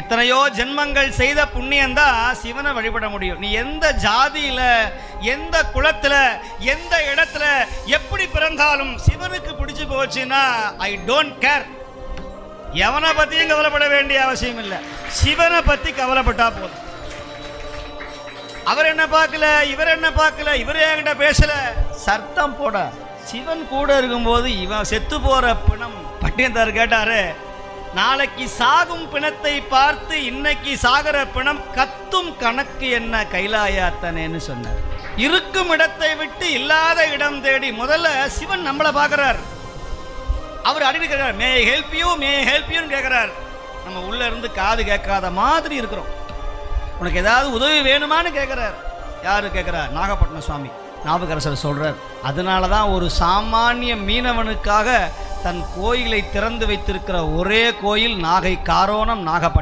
எத்தனையோ ஜென்மங்கள் செய்த புண்ணியந்தான் சிவனை வழிபட முடியும். நீ எந்த ஜாதியில எந்த குலத்துல எந்த இடத்துல எப்படி பிறந்தாலும் சிவனுக்கு பிடிச்சு போச்சுன்னா ஐ டோன்ட் கேர் எவனை பத்தியும் கவலைப்பட வேண்டிய அவசியம் இல்லை. சிவனை பத்தி கவலைப்பட்டா போதும். அவர் என்ன பார்க்கல இவர் என்ன பார்க்கல இவர் என்கிட்ட பேசல. சத்தம் போட. சிவன் கூட இருக்கும்போது இவன் செத்து போற பிணம் பட்டியந்தார் கேட்டாரு நாளைக்கு சாகும் பிணத்தை பார்த்து இன்னைக்கு சாகிற பிணம் கத்தும் கணக்கு என்ன கைலாயாத்தனேன்னு சொன்னார். இருக்கும் இடத்தை விட்டு இல்லாத இடம் தேடி முதல்ல சிவன் நம்மளை பார்க்கிறார். அவர் அடிக்கடி கேட்கிறார் may help you may help யூன்னு கேட்கிறார். நம்ம உள்ள இருந்து காது கேட்காத மாதிரி இருக்கிறோம். உனக்கு ஏதாவது உதவி வேணுமான்னு? கேட்குறார். யாரு? கேட்குறார். நாகப்பட்டினம் சுவாமி. ஞாபகரசர் சொல்றார். அதனால தான் ஒரு சாமானிய மீனவனுக்காக தன் கோயிலை திறந்து வைத்திருக்கிற ஒரே கோயில் நாகை காரோணம் நாகப்பட்டினம்.